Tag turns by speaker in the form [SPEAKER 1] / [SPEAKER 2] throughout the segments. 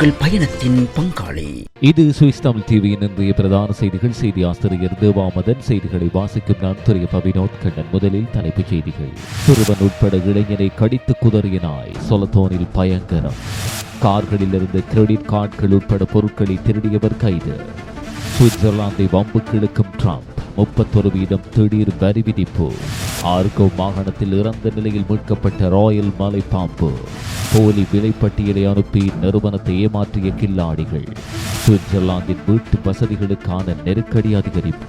[SPEAKER 1] பயணத்தின் பங்காளி.
[SPEAKER 2] இது சுவிஸ் தமிழ் டிவியின் இன்றைய பிரதான செய்திகள். செய்தி ஆசிரியர் தேவாமதன் செய்திகளை வாசிக்கும் நான் துறைய பவினோத் கண்ணன். முதலில் தலைப்புச் செய்திகள். சிறுவன் உட்பட இளைஞரை கடித்து குதறிய நாய் சொலத்தோனில் பயங்கரம். கார்களில் இருந்து கிரெடிட் கார்டுகள் உட்பட பொருட்களை திருடியவர் கைது. சுவிட்சர்லாந்தை வம்புக்கு இழுக்கும் ட்ரம்ப். முப்பத்தொரு வீதம் திடீர் வரி விதிப்பு. ஆர்கோ மாகாணத்தில் இறந்த நிலையில் மீட்கப்பட்ட ராயல் மலை பாம்பு. போலி விலைப்பட்டியலை அனுப்பி நிறுவனத்தை ஏமாற்றிய கில்லாடிகள். சுவிட்சர்லாந்தின் வீட்டு வசதிகளுக்கான நெருக்கடி அதிகரிப்பு.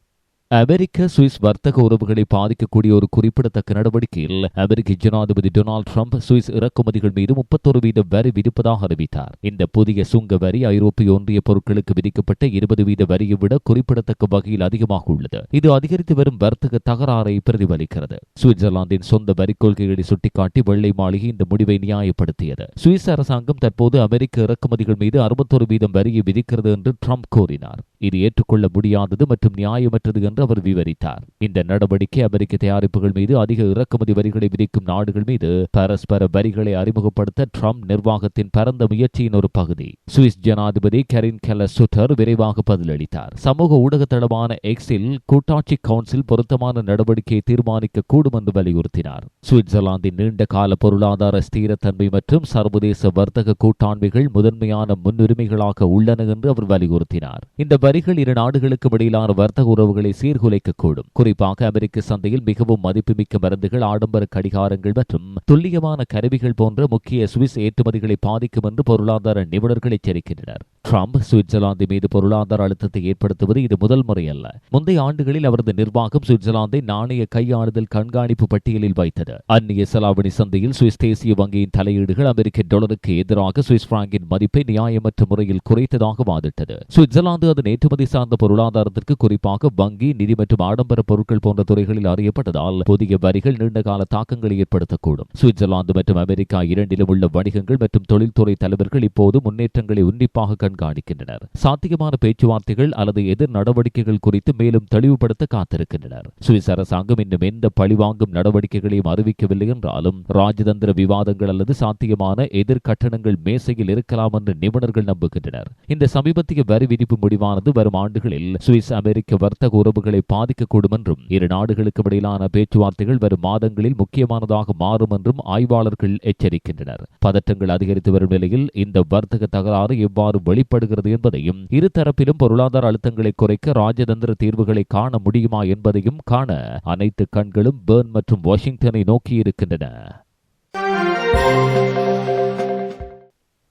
[SPEAKER 2] அமெரிக்க சுவிஸ் வர்த்தக உறவுகளை பாதிக்கக்கூடிய ஒரு குறிப்பிடத்தக்க நடவடிக்கையில் அமெரிக்க ஜனாதிபதி டொனால்டு ட்ரம்ப் சுவிஸ் இறக்குமதிகள் மீது முப்பத்தொரு வீத வரி விதிப்பதாக அறிவித்தார். இந்த புதிய சுங்க வரி ஐரோப்பிய ஒன்றிய பொருட்களுக்கு விதிக்கப்பட்ட இருபது வீத வரியை விட குறிப்பிடத்தக்க வகையில் அதிகமாக உள்ளது. இது அதிகரித்து வரும் வர்த்தக தகராறை பிரதிபலிக்கிறது. சுவிட்சர்லாந்தின் சொந்த வரி கொள்கைகளை சுட்டிக்காட்டி வெள்ளை மாளிகை இந்த முடிவை நியாயப்படுத்தியது. சுவிஸ் அரசாங்கம் தற்போது அமெரிக்க இறக்குமதிகள் மீது அறுபத்தொரு வீதம் வரியை விதிக்கிறது என்று ட்ரம்ப் கூறினார். இது ஏற்றுக்கொள்ள முடியாதது மற்றும் நியாயமற்றது என்று அவர் விவரித்தார். இந்த நடவடிக்கை அமெரிக்க தயாரிப்புகள் மீது அதிக இறக்குமதி வரிகளை விதிக்கும் நாடுகள் மீது பரஸ்பர வரிகளை அறிமுகப்படுத்த ட்ரம்ப் நிர்வாகத்தின் பரந்த முயற்சியின் ஒரு பகுதி. சுவிஸ் ஜனாதிபதி கரின் கெல சுட்டர் விரைவாக பதிலளித்தார். சமூக ஊடக தளமான எக்ஸில் கூட்டாட்சி கவுன்சில் பொருத்தமான நடவடிக்கையை தீர்மானிக்க கூடும் என்று வலியுறுத்தினார். சுவிட்சர்லாந்தின் நீண்ட கால பொருளாதார ஸ்திரத்தன்மை மற்றும் சர்வதேச வர்த்தக கூட்டாண்மைகள் முதன்மையான முன்னுரிமைகளாக உள்ளன என்று அவர் வலியுறுத்தினார். இந்த வரிகள் இரு நாடுகளுக்கும் இடையிலான வர்த்தக உறவுகளை சீர்குலைக்கக்கூடும். குறிப்பாக அமெரிக்க சந்தையில் மிகவும் மதிப்புமிக்க மருந்துகள் ஆடம்பர கடிகாரங்கள் மற்றும் துல்லியமான கருவிகள் போன்ற முக்கிய சுவிஸ் ஏற்றுமதிகளை பாதிக்கும் என்று பொருளாதார நிபுணர்கள் எச்சரிக்கின்றனர். ட்ரம்ப் சுவிட்சர்லாந்து மீது பொருளாதார அழுத்தத்தை ஏற்படுத்துவது இது முதல் முறை அல்ல. முந்தைய ஆண்டுகளில் அவரது நிர்வாகம் சுவிட்சர்லாந்தை நாணய கையாளுதல் கண்காணிப்பு பட்டியலில் வைத்தது. அந்நிய செலாவணி சந்தையில் சுவிஸ் தேசிய வங்கியின் தலையீடுகள் அமெரிக்க டாலருக்கு எதிராக சுவிஸ் பிராங்கின் மதிப்பை நியாயமற்ற முறையில் குறைத்ததாக வாதிட்டது. சுவிட்சர்லாந்து அதன் ஏற்றுமதி சார்ந்த பொருளாதாரத்திற்கு குறிப்பாக வங்கி நிதி மற்றும் ஆடம்பர பொருட்கள் போன்ற துறைகளில் அறியப்பட்டதால் புதிய வரிகள் நீண்டகால தாக்கங்களை ஏற்படுத்தக்கூடும். சுவிட்சர்லாந்து மற்றும் அமெரிக்கா இரண்டிலும் உள்ள வணிகங்கள் மற்றும் தொழில்துறை தலைவர்கள் இப்போது முன்னேற்றங்களை உன்னிப்பாக கண்காணிக்கின்றனர். சாத்தியமான பேச்சுவார்த்தைகள் அல்லது எதிர் நடவடிக்கைகள் குறித்து மேலும் தெளிவுபடுத்த காத்திருக்கின்றனர். சுவிஸ் அரசாங்கம் இன்னும் எந்த பழிவாங்கும் நடவடிக்கைகளையும் அறிவிக்கவில்லை என்றாலும் ராஜதந்திர விவாதங்கள் அல்லது சாத்தியமான எதிர்கட்டணங்கள் மேசையில் இருக்கலாம் என்று நிபுணர்கள் நம்புகின்றனர். இந்த சமீபத்திய வரி விதிப்பு முடிவானது வரும் ஆண்டுகளில் சுவிஸ் அமெரிக்க வர்த்தக உறவுகளை பாதிக்கக்கூடும் என்றும் இரு நாடுகளுக்கும் இடையிலான பேச்சுவார்த்தைகள் வரும் மாதங்களில் முக்கியமானதாக மாறும் என்றும் ஆய்வாளர்கள் எச்சரிக்கின்றனர். பதற்றங்கள் அதிகரித்து வரும் நிலையில் இந்த வர்த்தக தகராறு எவ்வாறு வெளிப்படுகிறது என்பதையும் இருதரப்பிலும் பொருளாதார அழுத்தங்களை குறைக்க ராஜதந்திர தீர்வுகளை காண முடியுமா என்பதையும் காண அனைத்து கண்களும் பேர்ன் மற்றும் வாஷிங்டனை நோக்கியிருக்கின்றன.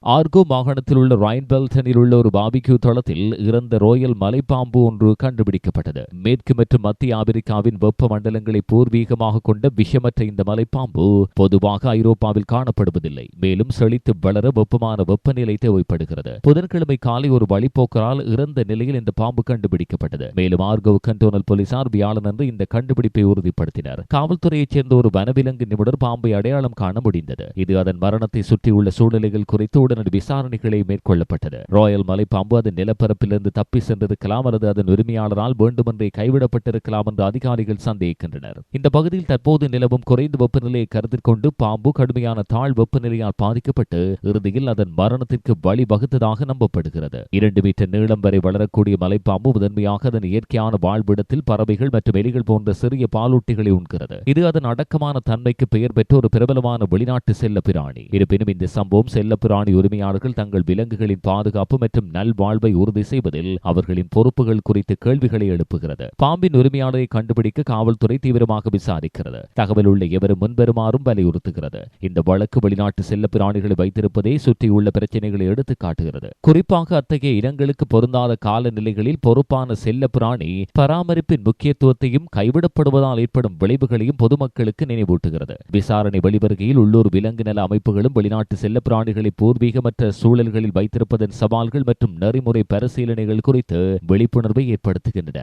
[SPEAKER 2] ஆர்கோ மாகாணத்தில் உள்ள ராயின்பெல்டனில் உள்ள ஒரு பாபிக்யூ தளத்தில் இறந்த ரோயல் மலைப்பாம்பு ஒன்று கண்டுபிடிக்கப்பட்டது. மேற்கு மற்றும் மத்திய ஆப்பிரிக்காவின் வெப்ப மண்டலங்களை பூர்வீகமாக கொண்ட விஷமற்ற இந்த மலைப்பாம்பு பொதுவாக ஐரோப்பாவில் காணப்படுவதில்லை. மேலும் செழித்து வளர வெப்பமான வெப்பநிலை தேவைப்படுகிறது. புதன்கிழமை காலை ஒரு வழிபோக்கரால் இறந்த நிலையில் இந்த பாம்பு கண்டுபிடிக்கப்பட்டது. மேலும் ஆர்கோ கண்டோனல் போலீசார் வியாழனன்று இந்த கண்டுபிடிப்பை உறுதிப்படுத்தினர். காவல்துறையைச் சேர்ந்த ஒரு வனவிலங்கு நிபுணர் பாம்பை அடையாளம் காண முடிந்தது. இது அதன் மரணத்தை சுற்றியுள்ள சூழ்நிலைகள் குறித்து உடனடி விசாரணைகளை மேற்கொள்ளப்பட்டது ராயல் மலைப்பாம்பு அதன் நிலப்பரப்பிலிருந்து தப்பி சென்றிருக்கலாம் அல்லது அதன் உரிமையாளரால் வேண்டுமென்றே கைவிடப்பட்டிருக்கலாம் என்று அதிகாரிகள் சந்தேகிக்கின்றனர். இந்த பகுதியில் தற்போது நிலவும் குறைந்த வெப்பநிலையை கருத்தில் கொண்டு பாம்பு கடுமையான தாழ் வெப்பநிலையால் பாதிக்கப்பட்டு இறுதியில் அதன் மரணத்திற்கு வழிவகுத்ததாக நம்பப்படுகிறது. இரண்டு மீட்டர் நீளம் வரை வளரக்கூடிய மலைப்பாம்பு முதன்மையாக அதன் இயற்கையான வாழ்விடத்தில் பறவைகள் மற்றும் எலிகள் போன்ற சிறிய பாலூட்டிகளை உண்கிறது. இது அதன் அடக்கமான தன்மைக்கு பெயர் பெற்ற ஒரு பிரபலமான வெளிநாட்டு செல்ல பிராணி இருப்பினும் இந்த சம்பவம் செல்ல பிராணி உரிமையாளர்கள் தங்கள் விலங்குகளின் பாதுகாப்பு மற்றும் நல்வாழ்வை உறுதி செய்வதில் அவர்களின் பொறுப்புகள் குறித்து கேள்விகளை எழுப்புகிறது. பாம்பின் உரிமையாளரை கண்டுபிடிக்க காவல்துறை தீவிரமாக விசாரிக்கிறது. தகவல் உள்ள எவரும் முன்வருமாறும் வலியுறுத்துகிறது. இந்த வழக்கு வெளிநாட்டு செல்ல பிராணிகளை வைத்திருப்பதே சுற்றியுள்ள பிரச்சனைகளை எடுத்து காட்டுகிறது குறிப்பாக அத்தகைய இனங்களுக்கு பொருந்தாத காலநிலைகளில் பொறுப்பான செல்ல பிராணி பராமரிப்பின் முக்கியத்துவத்தையும் கைவிடப்படுவதால் ஏற்படும் விளைவுகளையும் பொதுமக்களுக்கு நினைவூட்டுகிறது. விசாரணை வெளிவருகையில் உள்ளூர் விலங்கு நல அமைப்புகளும் வெளிநாட்டு செல்ல பிராணிகளை பூர்வீக பூர்வீகமற்ற சூழல்களில் வைத்திருப்பதன் சவால்கள் மற்றும் நெறிமுறை பரிசீலனைகள் குறித்து விழிப்புணர்வை ஏற்படுத்துகின்றன.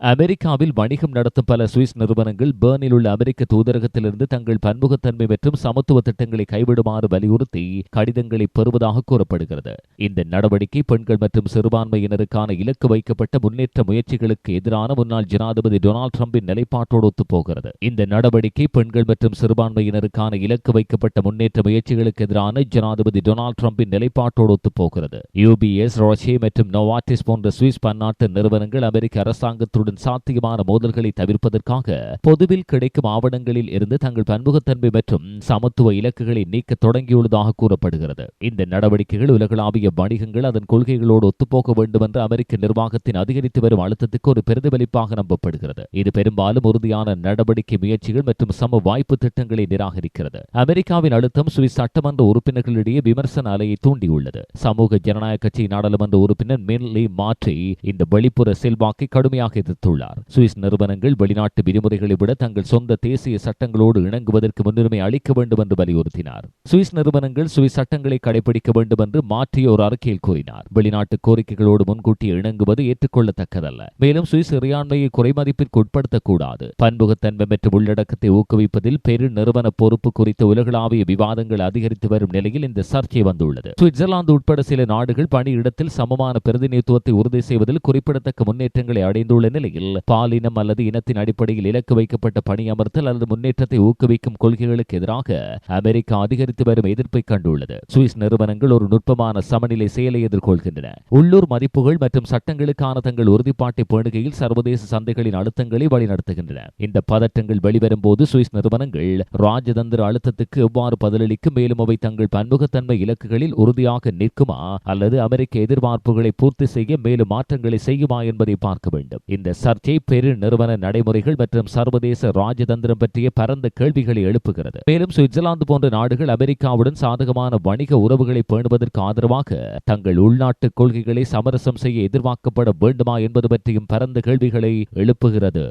[SPEAKER 2] அமெரிக்காவில் வணிகம் நடத்தும் பல சுவிஸ் நிறுவனங்கள் பேர்னில் உள்ள அமெரிக்க தூதரகத்திலிருந்து தங்கள் பன்முகத்தன்மை மற்றும் சமத்துவ திட்டங்களை கைவிடுமாறு வலியுறுத்தி கடிதங்களை பெறுவதாக கூறப்படுகிறது. இந்த நடவடிக்கை பெண்கள் மற்றும் சிறுபான்மையினருக்கான இலக்கு வைக்கப்பட்ட முன்னேற்ற முயற்சிகளுக்கு எதிரான முன்னாள் ஜனாதிபதி டொனால்ட் ட்ரம்பின் நிலைப்பாட்டோடு ஒத்துப்போகிறது இந்த நடவடிக்கை பெண்கள் மற்றும் சிறுபான்மையினருக்கான இலக்கு வைக்கப்பட்ட முன்னேற்ற முயற்சிகளுக்கு எதிரான ஜனாதிபதி டொனால்ட் ட்ரம்பின் நிலைப்பாட்டோடு ஒத்துப்போகிறது யூபிஎஸ் ரோஷே மற்றும் நோவாட்டிஸ் போன்ற சுவிஸ் பன்னாட்டு நிறுவனங்கள் அமெரிக்க அரசாங்கத்துடன் சாத்தியமான மோதல்களை தவிர்ப்பதற்காக பொதுவில் கிடைக்கும் ஆவணங்களில் இருந்து தங்கள் பன்முகத்தன்மை மற்றும் சமத்துவ இலக்குகளை நீக்க தொடங்கியுள்ளதாக கூறப்படுகிறது. இந்த நடவடிக்கைகள் உலகளாவிய வணிகங்கள் அதன் கொள்கைகளோடு ஒத்துப்போக வேண்டும் என்ற அமெரிக்க நிர்வாகத்தின் அதிகரித்து வரும் அழுத்தத்துக்கு ஒரு பிரதிபலிப்பாக நம்பப்படுகிறது. இது பெரும்பாலும் உறுதியான நடவடிக்கை முயற்சிகள் மற்றும் சம வாய்ப்பு திட்டங்களை நிராகரிக்கிறது. அமெரிக்காவின் அழுத்தம் சுவிஸ் சட்டமன்ற உறுப்பினர்களிடையே விமர்சன அலையை தூண்டியுள்ளது. சமூக ஜனநாயக கட்சி நாடாளுமன்ற உறுப்பினர் மென்லி மாற்றி இந்த வெளிப்புற செல்வாக்கை கடுமையாக எதிர்த்துள்ளார் சுவிஸ் நிறுவனங்கள் வெளிநாட்டு விதிமுறைகளை விட தங்கள் சொந்த தேசிய சட்டங்களோடு இணங்குவதற்கு முன்னுரிமை அளிக்க வேண்டும் என்று வலியுறுத்தினார். சுவிஸ் நிறுவனங்கள் சுவிஸ் சட்டங்களை கடைபிடிக்க வேண்டும் என்று மாற்றிய ஒரு அறிக்கையில் கூறினார். வெளிநாட்டு கோரிக்கைகளோடு முன்கூட்டி இணங்குவது ஏற்றுக்கொள்ளத்தக்கதல்ல. மேலும் சுவிஸ் இறையாண்மையை குறைமதிப்பிற்கு உட்படுத்தக்கூடாது. பன்முகத்தன்மை மற்றும் உள்ளடக்கத்தை ஊக்குவிப்பதில் பெரு நிறுவன பொறுப்பு குறித்த உலகளாவிய விவாதங்கள் அதிகரித்து வரும் நிலையில் இந்த சர்ச்சை வந்துள்ளது. சுவிட்சர்லாந்து உட்பட சில நாடுகள் பணியிடத்தில் சமமான பிரதிநிதித்துவத்தை உறுதி செய்வதில் குறிப்பிடத்தக்க முன்னேற்றங்களை அடைந்துள்ள நிலையில் பாலினம் அல்லது இனத்தின் அடிப்படையில் இலக்கு வைக்கப்பட்ட பணியமர்த்தல் அல்லது முன்னேற்றத்தை ஊக்குவிக்கும் கொள்கைகளுக்கு எதிராக அமெரிக்கா அதிகரித்து வரும் எதிர்ப்பை கண்டுள்ளது. சுவிஸ் நிறுவனங்கள் ஒரு நுட்பமான சமநிலை செயலை எதிர்கொள்கின்றன. உள்ளூர் மதிப்புகள் மற்றும் சட்டங்களுக்கான தங்கள் உறுதிப்பாட்டை பேணுகையில் சர்வதேச சந்தைகளின் அழுத்தங்களை வழிநடத்துகின்றன. இந்த பதட்டங்கள் வெளிவரும் போது சுவிஸ் நிறுவனங்கள் ராஜதந்திர அழுத்தத்துக்கு எவ்வாறு பதிலளிக்கும் மேலும் அவை தங்கள் பன்முகத்தன்மை இலக்குகளில் உறுதியாக நிற்குமா அல்லது அமெரிக்க எதிர்பார்ப்புகளை பூர்த்தி செய்ய மேலும் மாற்றங்களை செய்யுமா என்பதை பார்க்க வேண்டும். இந்த சர்ச்சை பெரு நிறுவன நடைமுறைகள் மற்றும் சர்வதேச ராஜதந்திரம் பற்றிய பரந்த கேள்விகளை எழுப்புகிறது. மேலும் சுவிட்சர்லாந்து போன்ற நாடுகள் அமெரிக்காவுடன் சாதகமான வணிக உறவுகளை பேணுவதற்கு ஆதரவாக தங்கள் உள்நாட்டு கொள்கைகளை சமரசம் செய்ய எதிர்பார்க்கப்பட வேண்டுமா என்பது பற்றியும் பரந்த கேள்விகளை எழுப்புகிறது.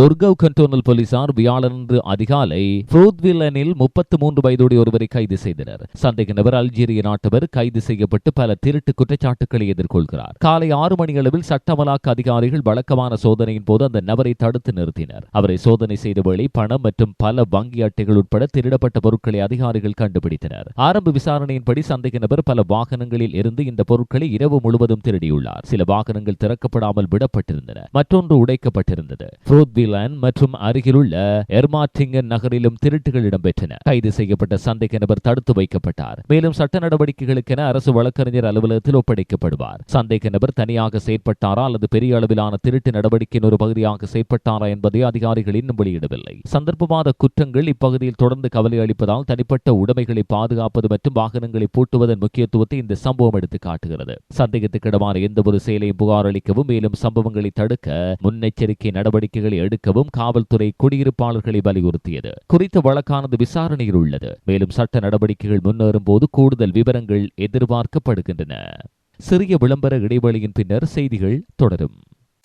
[SPEAKER 2] துர்கவ் கண்டோனல் போலீசார் வியாழன்று அதிகாலை ஃப்ரூத்வில்லனில் முப்பத்து மூன்று வயதுடைய ஒருவரை கைது செய்தனர். சந்தேக நபர் அல்ஜீரிய நாட்டவர் கைது செய்யப்பட்டு பல திருட்டு குற்றச்சாட்டுகளை எதிர்கொள்கிறார். காலை ஆறு மணி அளவில் சட்டமலாக்க அதிகாரிகள் வழக்கமான சோதனையின் போது அந்த நபரை தடுத்து நிறுத்தினர். அவரை சோதனை செய்த வேளை பணம் மற்றும் பல வங்கி அட்டைகள் உட்பட திருடப்பட்ட பொருட்களை அதிகாரிகள் கண்டுபிடித்தனர். ஆரம்ப விசாரணையின்படி சந்தேக நபர் பல வாகனங்களில் இருந்து இந்த பொருட்களை இரவு முழுவதும் திருடியுள்ளார். சில வாகனங்கள் திறக்கப்படாமல் விடப்பட்டிருந்தன. மற்றொன்று உடைக்கப்பட்டிருந்தது. ஃப்ரூத்விலன் மற்றும் அருகிலுள்ள எர்மாட்டிங்கன் நகரிலும் திருட்டுகள் இடம்பெற்றன. கைது செய்யப்பட்ட சந்தேக நபர் தடுத்து வைக்கப்பட்டார். மேலும் சட்ட நடவடிக்கைகளுக்கென அரசு வழக்கறிஞர் அலுவலகத்தில் ஒப்படைக்கப்படுவார். சந்தேக நபர் தனியாக செயற்பட்டாரா அல்லது பெரிய அளவிலான திருட்டு நடவடிக்கையின் ஒரு பகுதியாக செயற்பட்டாரா என்பதை அதிகாரிகள் இன்னும் வெளியிடவில்லை. சந்தர்ப்பவாத குற்றங்கள் இப்பகுதியில் தொடர்ந்து கவலை அளிப்பதால் தனிப்பட்ட உடைமைகளை பாதுகாப்பது மற்றும் வாகனங்களை பூட்டுவதன் முக்கியத்துவத்தை இந்த சம்பவம் எடுத்து காட்டுகிறது சந்தேகத்துக்கிடமான எந்த ஒரு செயலையும் புகார் அளிக்கவும் மேலும் சம்பவங்களை தடுக்க முன்னெச்சரிக்கை நடவடிக்கைகள் எடுக்கவும் காவல்துறை குடியிருப்பாளர்களை வலியுறுத்தியது. குறித்த வழக்கானது விசாரணையில் உள்ளது. மேலும் சட்ட நடவடிக்கைகள் முன்னேறும் போது கூடுதல் விவரங்கள் எதிர்பார்க்கப்படுகின்றன. சிறிய விளம்பர இடைவெளியின் பின்னர் செய்திகள் தொடரும்.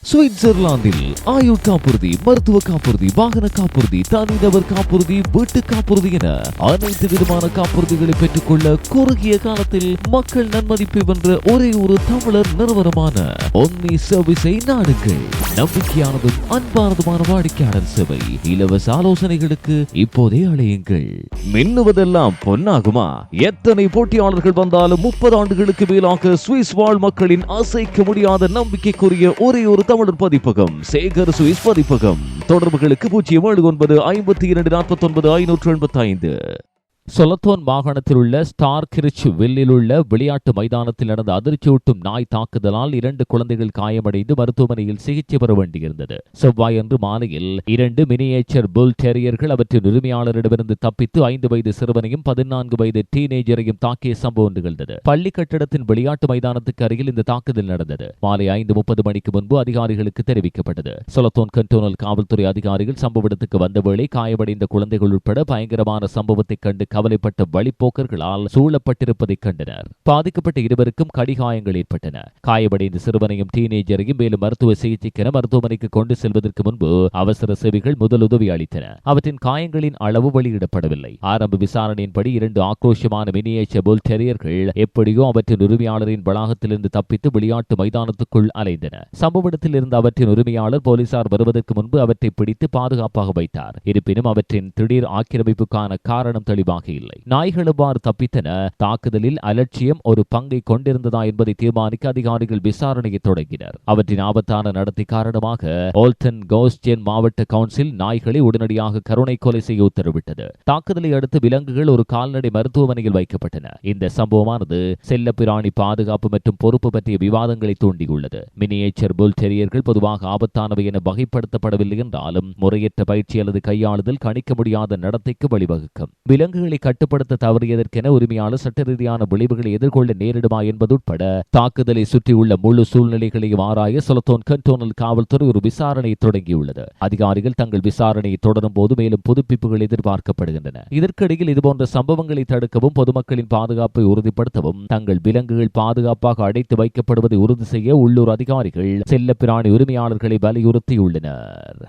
[SPEAKER 2] சுவிட்சர்லாந்தில் ஆயுள் காப்புறுதி மருத்துவ காப்புறுதி வாகன காப்புறுதி தனிநபர் காப்புறுதி வீட்டு காப்புறுதி என அனைத்து விதமான காப்புறுதிகளை பெற்றுக்கொள்ள குறுகிய காலத்தில் மக்கள் நன்மதிப்பை வென்ற ஒரே ஒரு தமிழர் நிறுவனமான சர்வீஸை நாடுங்கள். நம்பிக்கையானதும் அன்பானதுமான வாடிக்கையாளர் சேவை. இலவச ஆலோசனைகளுக்கு இப்போதே அழையுங்கள். மின்னுவதெல்லாம் பொன்னாகுமா? எத்தனை போட்டியாளர்கள் வந்தாலும் முப்பது ஆண்டுகளுக்கு மேலாக சுவிஸ் வாழ் மக்களின் அசைக்க முடியாத நம்பிக்கைக்குரிய ஒரே ஒரு தமிழர் பதிப்பகம் சேகர் சுவிஸ் பதிப்பகம். தொடர்புகளுக்கு பூஜ்ஜியம் ஏழு ஒன்பது ஐம்பத்தி இரண்டு நாற்பத்தி ஒன்பது ஐநூற்று எண்பத்தி ஐந்து சொலத்தோன் மாகாணத்தில் உள்ள ஸ்டார் கிரிச் வில்லில் உள்ள விளையாட்டு மைதானத்தில் நடந்த அதிர்ச்சியூட்டும் நாய் தாக்குதலால் இரண்டு குழந்தைகள் காயமடைந்து மருத்துவமனையில் சிகிச்சை பெற வேண்டியிருந்தது. செவ்வாயன்று மாலையில் இரண்டு மினியேச்சர் புல் டெரியர்கள் அவற்றின் உரிமையாளரிடமிருந்து தப்பித்து ஐந்து வயது சிறுவனையும் பதினான்கு வயது டீனேஜரையும் தாக்கிய சம்பவம் நிகழ்ந்தது. பள்ளி கட்டடத்தின் விளையாட்டு மைதானத்துக்கு அருகில் இந்த தாக்குதல் நடந்தது. மாலை ஐந்து முப்பது மணிக்கு முன்பு அதிகாரிகளுக்கு தெரிவிக்கப்பட்டது. சொலத்தோன் கண்டோனல் காவல்துறை அதிகாரிகள் சம்பவ இடத்துக்கு வந்த வேளை காயமடைந்த குழந்தைகள் உட்பட பயங்கரமான சம்பவத்தை கண்டு கவலைப்பட்ட வழிப்போக்கர்களால் சூழப்பட்டிருப்பதைக் கண்டனர். பாதிக்கப்பட்ட இருவருக்கும் கடிகாயங்கள் ஏற்பட்டன. காயமடைந்த சிறுவனையும் டீனேஜரையும் மேலும் மருத்துவ சிகிச்சைக்கென மருத்துவமனைக்கு கொண்டு செல்வதற்கு முன்பு அவசர சேவைகள் முதலுதவி அளித்தன. அவற்றின் காயங்களின் அளவு வெளியிடப்படவில்லை. ஆரம்ப விசாரணையின்படி இரண்டு ஆக்ரோஷமான மினியேச்சர் புல் டெரியர்கள் எப்படியோ அவற்றின் உரிமையாளரின் வளாகத்திலிருந்து தப்பித்து விளையாட்டு மைதானத்துக்குள் அலைந்தன. சம்பவ இடத்தில் இருந்த அவற்றின் உரிமையாளர் போலீசார் வருவதற்கு முன்பு அவற்றை பிடித்து பாதுகாப்பாக வைத்தார். இருப்பினும் அவற்றின் திடீர் ஆக்கிரமிப்புக்கான காரணம் தெளிவாக இல்லை நாய்கள் எவ்வாறு தப்பித்தன. தாக்குதலில் அலட்சியம் ஒரு பங்கை கொண்டிருந்ததா என்பதை தீர்மானிக்க அதிகாரிகள் விசாரணையை தொடங்கினர். அவற்றின் ஆபத்தான நடத்தை காரணமாக ஓல்டன் கோஸ்டியன் மாவட்ட கவுன்சில் நாய்களை உடனடியாக கருணை கொலை செய்ய உத்தரவிட்டது. தாக்குதலை அடுத்து விலங்குகள் ஒரு கால்நடை மருத்துவமனையில் வைக்கப்பட்டன. இந்த சம்பவமானது செல்லப்பிராணி பாதுகாப்பு மற்றும் பொறுப்பு பற்றிய விவாதங்களை தூண்டியுள்ளது. மினியேச்சர் புல் டெரியர்கள் பொதுவாக ஆபத்தானவை என வகைப்படுத்தப்படவில்லை என்றாலும் முறையற்ற பயிற்சி அல்லது கையாளுதல் கணிக்க முடியாத நடத்தைக்கு வழிவகுக்கும். விலங்குகளை கட்டுப்படுத்த தவறியதற்கென உரிமையாளர் சட்ட ரீதியான விளைவுகளை எதிர்கொள்ள நேரிடுமா என்பது உட்பட தாக்குதலை சுற்றியுள்ள முழு சூழ்நிலைகளையும் ஆராய சொலத்தோன் கண்டோனல் காவல்துறை ஒரு விசாரணையை தொடங்கியுள்ளது. அதிகாரிகள் தங்கள் விசாரணையை தொடரும் போது மேலும் புதுப்பிப்புகள் எதிர்பார்க்கப்படுகின்றன. இதற்கிடையில் இதுபோன்ற சம்பவங்களை தடுக்கவும் பொதுமக்களின் பாதுகாப்பை உறுதிப்படுத்தவும் தங்கள் விலங்குகள் பாதுகாப்பாக அடைத்து வைக்கப்படுவதை உறுதி செய்ய உள்ளூர் அதிகாரிகள் செல்லப்பிராணி உரிமையாளர்களை வலியுறுத்தியுள்ளனர்.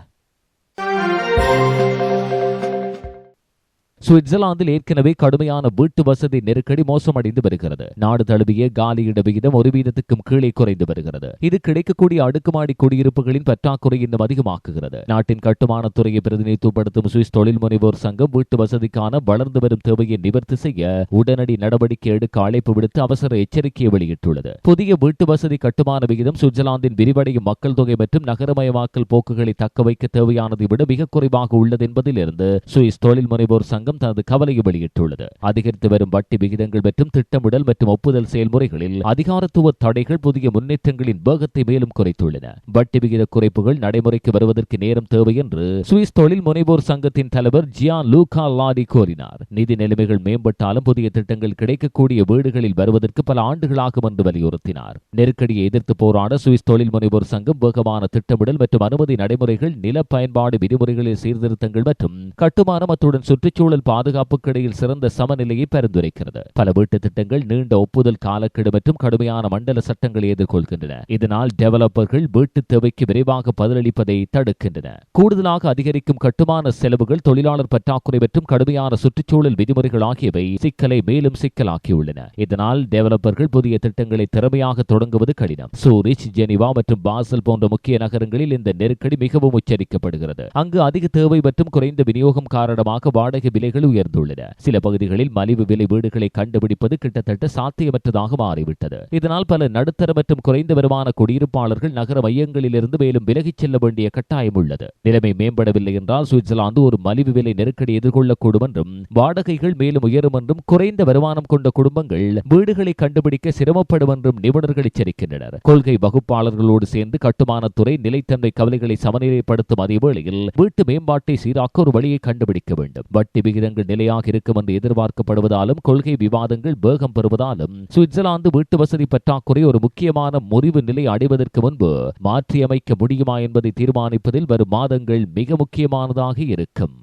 [SPEAKER 2] சுவிட்சர்லாந்தில் ஏற்கனவே கடுமையான வீட்டு வசதி நெருக்கடி மோசமடைந்து வருகிறது. நாடு தழுவிய காலியிட விகிதம் ஒரு வீதத்துக்கும் கீழே குறைந்து வருகிறது. இது கிடைக்கக்கூடிய அடுக்குமாடி குடியிருப்புகளின் பற்றாக்குறை இன்னும் அதிகமாக்குகிறது. நாட்டின் கட்டுமான துறையை பிரதிநிதித்துவப்படுத்தும் சுவிஸ் தொழில் முனைவோர் சங்கம் வீட்டு வசதிக்கான வளர்ந்து வரும் தேவையை நிவர்த்தி செய்ய உடனடி நடவடிக்கை எடுக்க அழைப்பு விடுத்து அவசர எச்சரிக்கையை வெளியிட்டுள்ளது. புதிய வீட்டு வசதி கட்டுமான விகிதம் சுவிட்சர்லாந்தின் விரிவடையும் மக்கள் தொகை மற்றும் நகரமயமாக்கல் போக்குகளை தக்க வைக்க தேவையானதை விட மிக குறைவாக உள்ளது என்பதிலிருந்து சுவிஸ் தொழில் முனைவோர் சங்கம் தனது கவலையை வெளியிட்டுள்ளது. அதிகரித்து வரும் வட்டி விகிதங்கள் மற்றும் திட்டமிடல் மற்றும் ஒப்புதல் செயல்முறைகளில் அதிகாரத்துவ தடைகள் புதிய முன்னேற்றங்களின் வேகத்தை மேலும் குறைத்துள்ளன. வட்டி விகித குறைப்புகள் நடைமுறைக்கு வருவதற்கு நேரம் தேவை என்று சுவிஸ் தொழில் முனைவோர் சங்கத்தின் தலைவர் ஜியான் லூகா லாடி கூறினார். நிதி நிலைமைகள் மேம்பட்டாலும் புதிய திட்டங்கள் கிடைக்கக்கூடிய வீடுகளில் வருவதற்கு பல ஆண்டுகளாகும் என்று வலியுறுத்தினார். நெருக்கடியை எதிர்த்து போராட சுவிஸ் தொழில் முனைவோர் சங்கம் வேகமான திட்டமிடல் மற்றும் அனுமதி நடைமுறைகள் நில பயன்பாடு விதிமுறைகளில் சீர்திருத்தங்கள் மற்றும் கட்டுமானம் அத்துடன் சுற்றுச்சூழல் பாதுகாப்புக்கு இடையில் சிறந்த சமநிலையை பரிந்துரைக்கிறது. பல வீட்டு திட்டங்கள் நீண்ட ஒப்புதல் காலக்கெடு மற்றும் கடுமையான மண்டல சட்டங்களை எதிர்கொள்கின்றன. இதனால் டெவலப்பர்கள் வீட்டு தேவைக்கு விரைவாக பதிலளிப்பதை தடுக்கின்றன. கூடுதலாக அதிகரிக்கும் கட்டுமான செலவுகள் தொழிலாளர் பற்றாக்குறை மற்றும் கடுமையான சுற்றுச்சூழல் விதிமுறைகள் ஆகியவை சிக்கலை மேலும் சிக்கலாக்கியுள்ளன. இதனால் டெவலப்பர்கள் புதிய திட்டங்களை திறமையாக தொடங்குவது கடினம். சூரிச் ஜெனிவா மற்றும் பாசல் போன்ற முக்கிய நகரங்களில் இந்த நெருக்கடி மிகவும் உச்சரிக்கப்படுகிறது. அங்கு அதிக தேவை மற்றும் குறைந்த விநியோகம் காரணமாக வாடகை விலை விலைகள் உயர்ந்துள்ளன. சில பகுதிகளில் மலிவு விலை வீடுகளை கண்டுபிடிப்பது கிட்டத்தட்ட சாத்தியமற்றதாக மாறிவிட்டது. இதனால் பல நடுத்தர மற்றும் குறைந்த வருமான குடியிருப்பாளர்கள் நகர மையங்களிலிருந்து மேலும் விலகிச் செல்ல வேண்டிய கட்டாயம் உள்ளது. நிலைமை மேம்படவில்லை என்றால் சுவிட்சர்லாந்து ஒரு மலிவு விலை நெருக்கடி எதிர்கொள்ளக்கூடும் என்றும் வாடகைகள் மேலும் உயரும் என்றும் குறைந்த வருமானம் கொண்ட குடும்பங்கள் வீடுகளை கண்டுபிடிக்க சிரமப்படும் என்றும் நிபுணர்கள் எச்சரிக்கின்றனர். கொள்கை வகுப்பாளர்களோடு சேர்ந்து கட்டுமானத்துறை நிலைத்தன்மை கவலைகளை சமநிலைப்படுத்தும் அதே வேளையில் வீட்டு மேம்பாட்டை சீராக்க ஒரு வழியை கண்டுபிடிக்க வேண்டும். வட்டி விகிதங்கள் நிலையாக இருக்கும் என்று எதிர்பார்க்கப்படுவதாலும் கொள்கை விவாதங்கள் வேகம் பெறுவதாலும் சுவிட்சர்லாந்து வீட்டு வசதி பற்றாக்குறை ஒரு முக்கியமான முறிவு நிலை அடைவதற்கு முன்பு மாற்றியமைக்க முடியுமா என்பதை தீர்மானிப்பதில் வரும் மாதங்கள் மிக முக்கியமானதாக இருக்கும்.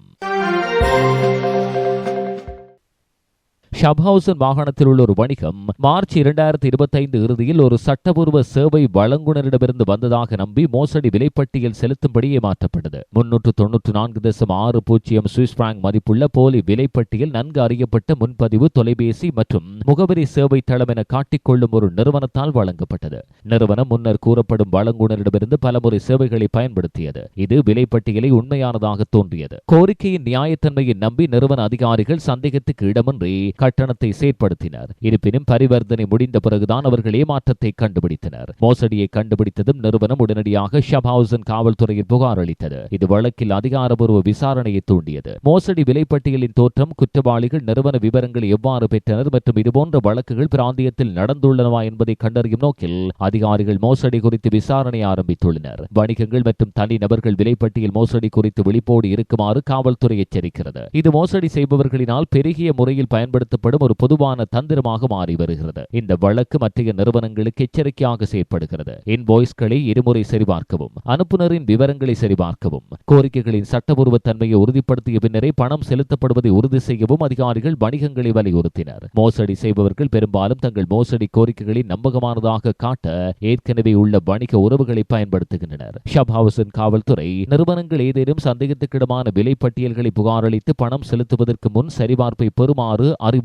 [SPEAKER 2] ஷப்ஹவுசன் மாகாணத்தில் உள்ள ஒரு வணிகம் மார்ச் இரண்டாயிரத்தி இருபத்தைந்து இறுதியில் ஒரு சட்டபூர்வ சேவை வழங்குனரிடமிருந்து வந்ததாக நம்பி மோசடி விலைப்பட்டியல் செலுத்தும்படி ஏமாற்றப்பட்டது முன்னூற்று தொன்னூற்று நான்கு தசம் ஆறு பூஜ்ஜியம் சுவிஸ் பிராங்க் மதிப்புள்ள போலி விலைப்பட்டியல் நன்கு அறியப்பட்ட முன்பதிவு தொலைபேசி மற்றும் முகவரி சேவை தளம் என காட்டிக்கொள்ளும் ஒரு நிறுவனத்தால் வழங்கப்பட்டது. நிறுவனம் முன்னர் கூறப்படும் வழங்குனரிடமிருந்து பலமுறை சேவைகளை பயன்படுத்தியது. இது விலைப்பட்டியலை உண்மையானதாக தோன்றியது. கோரிக்கையின் நியாயத்தன்மையை நம்பி நிறுவன அதிகாரிகள் சந்தேகத்துக்கு இடமின்றி கட்டணத்தை செயற்படுத்தினர். இருப்பினும் பரிவர்த்தனை முடிந்த பிறகுதான் அவர்கள் ஏமாற்றத்தை கண்டுபிடித்தனர். மோசடியை கண்டுபிடித்ததும் நிறுவனம் உடனடியாக ஷபாவுசன் காவல்துறையில் புகார் அளித்தது. இது வழக்கில் அதிகாரபூர்வ விசாரணையை தூண்டியது. மோசடி விலைப்பட்டியலின் தோற்றம் குற்றவாளிகள் நிறுவன விவரங்களை எவ்வாறு பெற்றனர் மற்றும் இதுபோன்ற வழக்குகள் பிராந்தியத்தில் நடந்துள்ளனவா என்பதை கண்டறியும் நோக்கில் அதிகாரிகள் மோசடி குறித்து விசாரணை ஆரம்பித்துள்ளனர். வணிகங்கள் மற்றும் தனிநபர்கள் விலைப்பட்டியல் மோசடி குறித்து விழிப்போடு இருக்குமாறு காவல்துறை எச்சரிக்கிறது. இது மோசடி செய்பவர்களினால் பெருகிய முறையில் பயன்படுத்தப்படும் ஒரு பொதுவான தந்திரமாக மாறி வருகிறது. இந்த வழக்கு மற்ற நிறுவனங்களுக்கு எச்சரிக்கையாக செயற்படுகிறது. இன்வாய்ஸ்களை இருமுறை சரிபார்க்கவும் அனுப்புநரின் விவரங்களை சரிபார்க்கவும் கோரிக்கைகளின் சட்டபூர்வ தன்மையை உறுதிப்படுத்திய பின்னரே பணம் செலுத்தப்படுவதை உறுதி செய்யவும் அதிகாரிகள் வணிகங்களை வலியுறுத்தினர். மோசடி செய்பவர்கள் பெரும்பாலும் தங்கள் மோசடி கோரிக்கைகளை நம்பகமானதாக காட்ட ஏற்கனவே உள்ள வணிக உறவுகளை பயன்படுத்துகின்றனர். ஷப்ஹவுசன் காவல்துறை நிறுவனங்கள் ஏதேனும் சந்தேகத்துக்கிடமான விலை பட்டியல்களை புகாரளித்து பணம் செலுத்துவதற்கு முன் சரிபார்ப்பை பெறுமாறு அறிவு